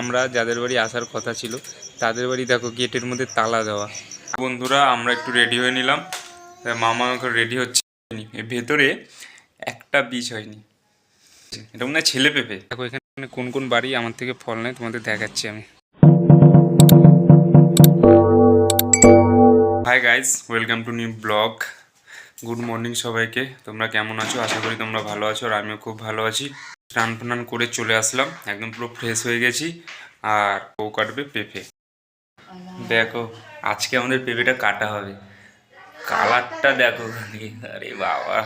আমরা যাদের বাড়ি আসার কথা ছিল, তাদের বাড়ি দেখো গেটের মধ্যে তালা দেওয়া। বন্ধুরা, আমরা একটু রেডি হয়ে নিলাম। মামা এখন রেডি হচ্ছে ভেতরে একটা বীজ হয়নি। এটা মনে ছেলে পেঁপে। দেখো এখানে কোন কোন বাড়ি আমার থেকে ফল নেয়, তোমাদের দেখাচ্ছি আমি। Hi guys welcome to new blog good morning সবাইকে। তোমরা কেমন আছো? আশা করি তোমরা ভালো আছো, আর আমিও খুব ভালো আছি। স্নান ফান করে চলে আসলাম। একদম পুরো ফ্রেশ হয়ে গেছি। আর ও কাটবে পেঁপে। দেখো, আজকে আমাদের পেঁপেটা কাটা হবে। কালারটা দেখো আরে বাবা,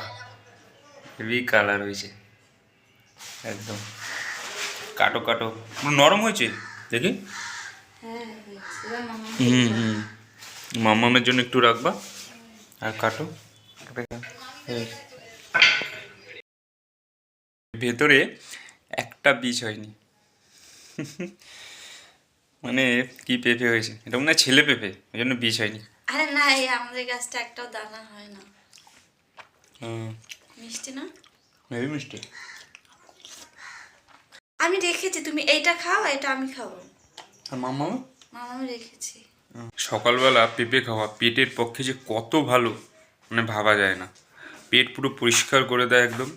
হেভি কালার হয়েছে। একদম। কাটো কাটো। নরম হয়েছে? দেখি। হুম হুম। মামামের জন্য একটু রাখবা। আর কাটো। ভেতরে একটা বীজ হয়নি। মানে কি পেঁপে হয়েছে? এটা মনে হয় ছেলে পেঁপে ওই জন্য বীজ হয়নি। আরে না এই আমাদের গাছটা একটাও দানা হয় না। মিষ্টি না? হেভি মিষ্টি। আমি রেখেছি তুমি এইটা খাও এটা আমি খাব। আর মামা মামা আমি রেখেছি সকালবেলা পেঁপে খাওয়া পেটের পক্ষে যে কত ভালো মানে ভাবা যায় না। পেট পুরো পরিষ্কার করে দেয় একদম।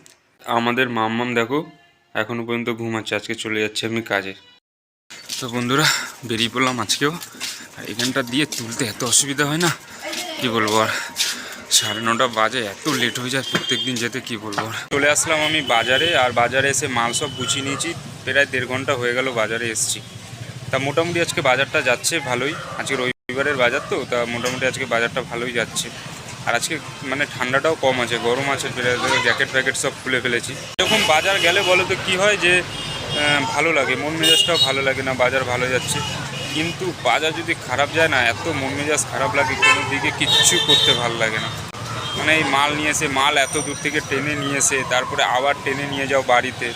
আমাদের মাম্মাম দেখো, এখনও পর্যন্ত ঘুমাচ্ছে, আজকে চলে যাচ্ছে আমি কাজে। তো বন্ধুরা, বেরিয়ে পড়লাম আজকেও। আর এখানটা দিয়ে তুলতে এত অসুবিধা হয় না, কি বলব আর? সাড়ে নটা বাজে, এত লেট হয়ে যায় প্রত্যেক দিন যেতে, কি বলব চলে আসলাম আমি বাজারে, আর বাজারে এসে মাল সব গুছিয়ে নিয়েছি। প্রায় দেড় ঘণ্টা হয়ে গেল বাজারে এসেছি। তা মোটামুটি আজকে বাজারটা যাচ্ছে ভালোই। আজকে রবিবারের বাজার তো, তা মোটামুটি আজকে বাজারটা ভালোই যাচ্ছে। আর আজকে মানে ঠান্ডাটাও কম আছে গরম আছে জ্যাকেট ফ্যাকেট সব খুলে ফেলেছি। এরকম বাজার গেলে বলো তো কী হয় যে ভালো লাগে মন মেজাজটাও ভালো লাগে না বাজার ভালো যাচ্ছে। কিন্তু বাজার যদি খারাপ যায় না এত মন মেজাজ খারাপ লাগে কোনো দিকে কিচ্ছু করতে ভালো লাগে না। মানে এই মাল নিয়ে এসে মাল এত দূর থেকে টেনে নিয়ে এসে তারপরে আবার টেনে নিয়ে যাও বাড়িতে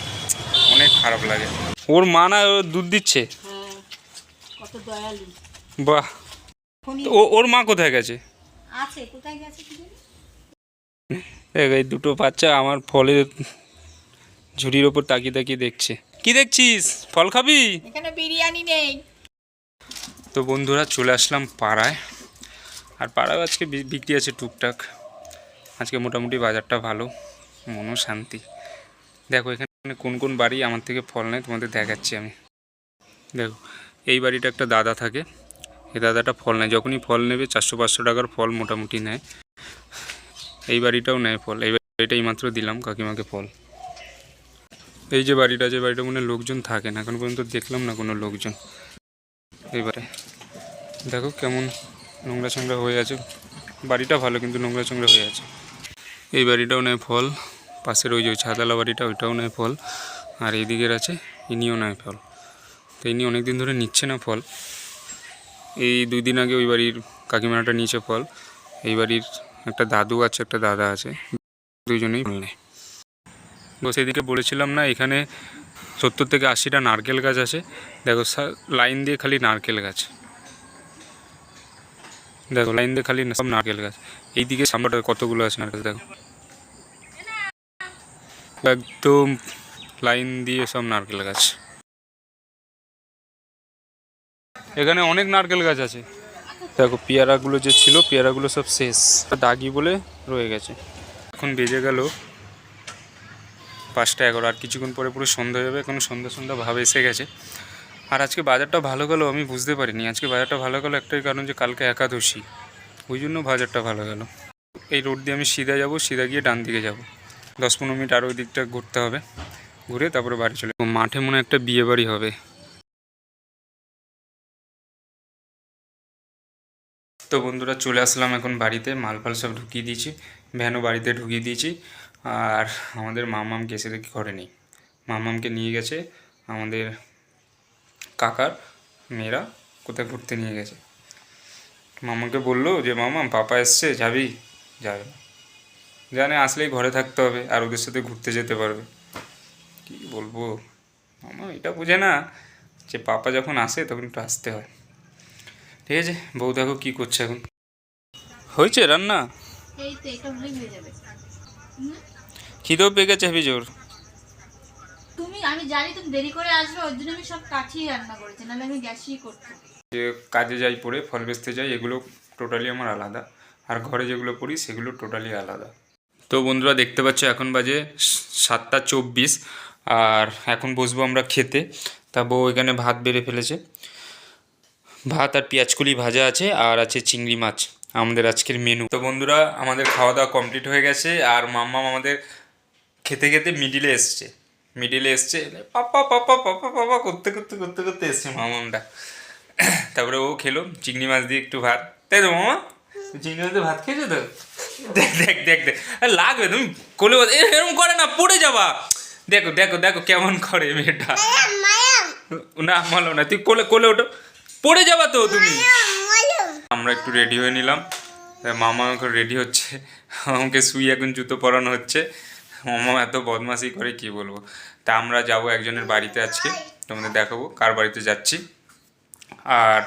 অনেক খারাপ লাগে। ওর মা না দুধ দিচ্ছে? কত বাহ। ও- ওর মা কোথায় গেছে? আছে কোথায় গেছে কি এই দুটো বাচ্চা আমার ফলের ঝুড়ির ওপর তাকিয়ে তাকিয়ে দেখছে। কি দেখছিস? ফল খাবি? এখানে বিরিয়ানি নেই। তো বন্ধুরা চলে আসলাম পাড়ায়। আর পাড়ায় আজকে বিক্রি আছে টুকটাক। আজকে মোটামুটি বাজারটা ভালো মনও শান্তি। দেখো এখানে কোন কোন বাড়ি আমার থেকে ফল নেয় তোমাদের দেখাচ্ছি আমি। দেখো এই বাড়িটা একটা দাদা থাকে। এই দাদাটা ফল নেয়, যখনই ফল নেবে চারশো পাঁচশো টাকার ফল মোটামুটি নেয়। এই বাড়িটাও নেয় ফল, এই বাড়িটাই মাত্র দিলাম কাকিমাকে ফল। এই যে বাড়িটা যে বাড়িটা মনে লোকজন থাকে না এখন পর্যন্ত দেখলাম না কোনো লোকজন। এবারে দেখো কেমন নোংরা চোংরা হয়ে আছে। বাড়িটা ভালো, কিন্তু নোংরা চোংরা হয়ে আছে। এই বাড়িটাও নেয় ফল, পাশের ওই যে ছাদালা বাড়িটা, ওইটাও নেয় ফল, আর এই দিকের আছে, ইনিও নেয় ফল। তো ইনি অনেক দিন ধরে নিচ্ছে না ফল। এই দুই দিন আগে ওই বাড়ির কাকিমাটা নিয়েছে ফল। এই বাড়ির একটা দাদু আছে, একটা দাদা আছে। দুইজনেই ফল তো সেদিকে বলেছিলাম না, এখানে সত্তর থেকে আশিটা নারকেল গাছ আছে। দেখো লাইন দিয়ে খালি নারকেল গাছ। দেখো, লাইন দিয়ে খালি সব নারকেল গাছ। এইদিকে সামনেটা কতগুলো আছে নারকেল, দেখো। একদম লাইন দিয়ে সব নারকেল গাছ। এখানে অনেক নারকেল গাছ আছে। দেখো, পেয়ারাগুলো যে ছিল, পেয়ারাগুলো সব শেষ। দাগি বলে রয়ে গেছে। এখন বেজে গেল পাঁচটা এগারো, আর কিছুক্ষণ পরে পুরো সন্ধ্যা যাবে। এখন সন্ধ্যা সন্ধ্যা ভাব এসে গেছে। আর আজকে বাজারটা ভালো গেলো, আমি বুঝতে পারিনি। আজকে বাজারটা ভালো গেলো, একটাই কারণ যে কালকে একাদশী। ওই জন্য বাজারটা ভালো গেল। এই রোড দিয়ে আমি সিধা যাব, সিধা গিয়ে ডান দিকে যাব। দশ পনেরো মিনিট আর ওই দিকটা ঘুরতে হবে। ঘুরে তারপরে বাড়ি চলে। মাঠে মনে একটা বিয়ে বাড়ি হবে। তো বন্ধুরা চলে আসলাম এখন বাড়িতে মাল ফাল সব ঢুকিয়ে দিয়েছি, ভ্যানও বাড়িতে ঢুকিয়ে দিয়েছি, আর আমাদের মামামকে এসে দেখি ঘরে নেই। মামামকে নিয়ে গেছে আমাদের কাকার মেয়েরা, কোথায় ঘুরতে নিয়ে গেছে। মামাকে বলল যে মামা পাপা এসছে, যাবি? যাবে জানে, আসলেই ঘরে থাকতে হবে, আর ওদের সাথে ঘুরতে যেতে পারবে। কি বলব? মামা, এটা বুঝে না যে, পাপা যখন আসে, তখন একটু আসতে হয়। ঠিক আছে বউ দেখো কী করছে এখন। হয়েছে রান্না? এই তো এটা হলেই হয়ে যাবে। খিদেও পেয়ে গেছে হেবি জোর তুমি আমি জানি তুমি দেরি করে আসবে ওর জন্য আমি সব কাঠিয়ে রান্না করেছি নাহলে আমি গ্যাসই করতাম যে কাজে যাই পরে ফল বেচতে যাই এগুলো টোটালি আমার আলাদা। আর ঘরে যেগুলো পড়ি সেগুলো টোটালি আলাদা। তো বন্ধুরা দেখতে পাচ্ছ এখন বাজে সাতটা চব্বিশ আর এখন বসবো আমরা খেতে। তা বউ এখানে ভাত বেড়ে ফেলেছে। ভাত আর পেঁয়াজকুলি ভাজা আছে আর আছে চিংড়ি মাছ আমাদের আজকের মেনু তো বন্ধুরা আমাদের খাওয়া দাওয়া কমপ্লিট হয়ে গেছে আর মাম্মাম আমাদের খেতে খেতে মিডিলে এসছে। মিডিলে এসছে পাপা পাপা পাপা পাপা করতে করতে করতে করতে এসছে মামামটা তারপরে ও খেলো চিংড়ি মাছ দিয়ে একটু ভাত। তাই তো মামা চিংড়ি মাছ দিয়ে ভাত খেয়েছো তো? দেখ দেখ দেখ দেখ। লাগবে তুমি কোলে এরকম করে না পড়ে যাবা। দেখো দেখো দেখো কেমন করে মেয়েটা। না মালো না তুই কোলে কোলে ওঠো। পড়ে যাবা তো তুমি। আমরা একটু রেডি হয়ে নিলাম। মামা এখন রেডি হচ্ছে। আমাকে শুই এখন জুতো পরানো হচ্ছে। মামা এত বদমাশি করে কি বলব? তা আমরা যাব একজনের বাড়িতে আজকে। তোমাদের দেখাবো কার বাড়িতে যাচ্ছি। আর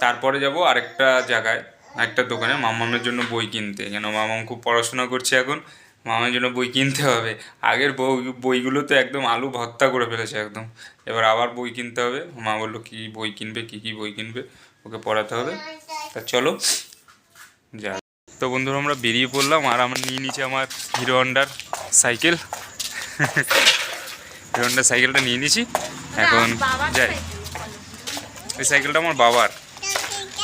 তারপরে যাব আরেকটা জায়গায় একটা দোকানে মামামের জন্য বই কিনতে। কেন মামাম খুব পড়াশোনা করছে এখন। মামার জন্য বই কিনতে হবে। আগের বই বইগুলো তো একদম আলু ভর্তা করে ফেলেছে একদম। এবার আবার বই কিনতে হবে। মা বলল, কী বই কিনবে, কী কী বই কিনবে? ওকে পড়াতে হবে। তা চলো যা তো বন্ধুরা, আমরা বেরিয়ে পড়লাম আর আমরা নিয়ে নিচে আমার হিরো হন্ডার সাইকেল। হিরো হন্ডার সাইকেলটা নিয়ে নিয়েছি। এখন যাই। এই সাইকেলটা আমার বাবার।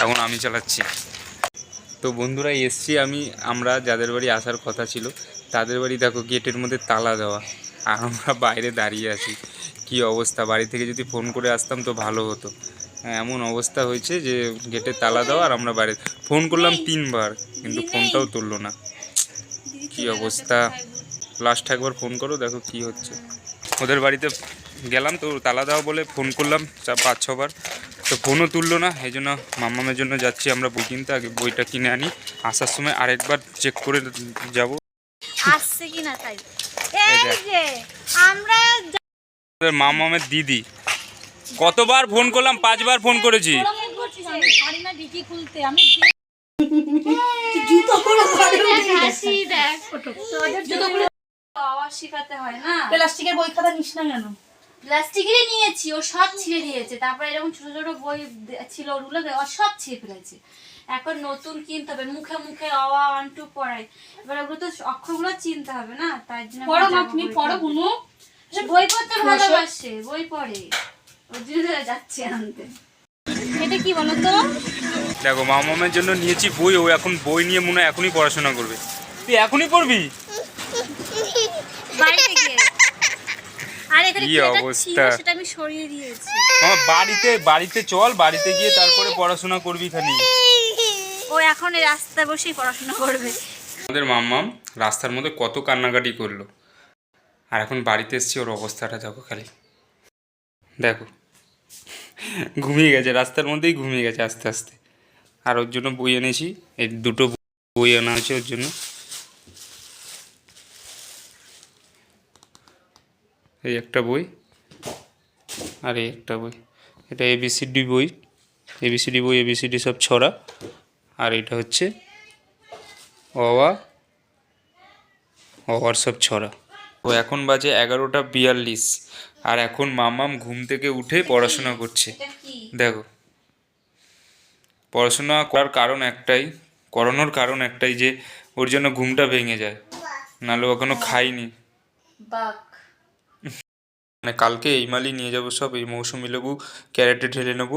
এখন আমি চালাচ্ছি। তো বন্ধুরা, এসছি আমি, আমরা যাদের বাড়ি আসার কথা ছিল তাদের বাড়ি দেখো গেটের মধ্যে তালা দেওয়া। আর আমরা বাইরে দাঁড়িয়ে আছি। কি অবস্থা? বাড়ি থেকে যদি ফোন করে আসতাম তো ভালো হতো। হ্যাঁ, এমন অবস্থা হয়েছে যে গেটে তালা দেওয়া আর আমরা বাইরে ফোন করলাম তিনবার কিন্তু ফোনটাও তুললো না। কি অবস্থা? লাস্ট একবার ফোন করো দেখো কি হচ্ছে। ওদের বাড়িতে গেলাম তো তালা দেওয়া বলে ফোন করলাম চা পাঁচ ছবার। তো ফোনও তুললো না এই জন্য মাম্মামের জন্য যাচ্ছি আমরা বই কিনতে আগে বইটা কিনে আনি। আসার সময় আরেকবার চেক করে যাব। আসছে কি না তাই? এই যে। আমরা মামামের দিদি। কতবার ফোন করলাম পাঁচবার ফোন করেছি। না হয় প্লাস্টিকের বই খাতা নিস কেন? প্লাস্টিকেরই নিয়েছি ও সব ছিঁড়ে দিয়েছে। তারপরে এরকম ছোট ছোট বই ছিল ওগুলো সব ছিঁড়ে ফেলেছে। এখন নতুন কিনতে হবে মুখে মুখে অওয়া ওয়ান টু পড়াই এবার ওগুলো তো অক্ষরগুলো চিনতে হবে না তার জন্য পড়ো তুমি বই পড়ো। বুনু। বই পড়তে ভালোবাসে বই পড়ে। ওর জন্য যাচ্ছে আনতে। এটা কি বলো তো? দেখো মামামের জন্য নিয়েছি বই ও এখন বই নিয়ে মনে হয় এখনই পড়াশোনা করবে। তুই এখনই পড়বি? বাড়িতে বাড়িতে চল বাড়িতে গিয়ে তারপরে পড়াশোনা করবি খানি। ও এখন রাস্তায় বসেই পড়াশোনা করবে। আমাদের মাম্মাম রাস্তার মধ্যে কত কান্নাকাটি করল। আর এখন বাড়িতে এসছি ওর অবস্থাটা দেখো খালি। দেখো, ঘুমিয়ে গেছে, রাস্তার মধ্যেই ঘুমিয়ে গেছে আস্তে আস্তে। আর ওর জন্য বই এনেছি, এই দুটো বই আনা হয়েছে ওর জন্য। এই একটা বই আর এই একটা বই। এটা এবিসিডি বই এবিসিডি বই এবিসিডি সব ছড়া। আর এটা হচ্ছে অওয়া অওয়ার সব ছড়া। ও এখন বাজে এগারোটা বিয়াল্লিশ আর এখন মামাম ঘুম থেকে উঠে পড়াশোনা করছে। দেখো। পড়াশোনা করার কারণ একটাই করানোর কারণ একটাই যে ওর জন্য ঘুমটা ভেঙে যায়। নাহলে ও এখনও খাইনি মানে কালকে এই মালই নিয়ে যাব সব এই মৌসুমি লেবু ক্যারেটে ঢেলে নেব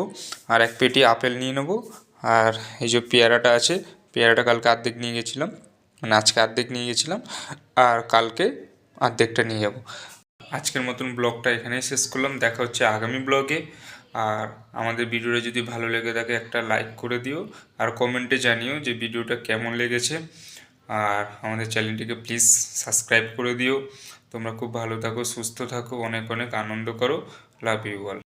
আর এক পেটি আপেল নিয়ে নেব আর এই যে পেয়ারাটা আছে, পেয়ারাটা কালকে অর্ধেক নিয়ে গেছিলাম মানে আজকে আর্ধেক নিয়ে গেছিলাম, আর কালকে অর্ধেকটা নিয়ে যাব। আজকের মতন ব্লগটা এখানেই শেষ করলাম, দেখা হচ্ছে আগামী ব্লগে। আর আমাদের ভিডিওটা যদি ভালো লেগে থাকে, একটা লাইক করে দিও, আর কমেন্টে জানিও যে ভিডিওটা কেমন লেগেছে। আর আমাদের চ্যানেলটিকে প্লিজ সাবস্ক্রাইব করে দিও। তোমরা খুব ভালো থাকো, সুস্থ থাকো, অনেক অনেক আনন্দ করো। Love you all.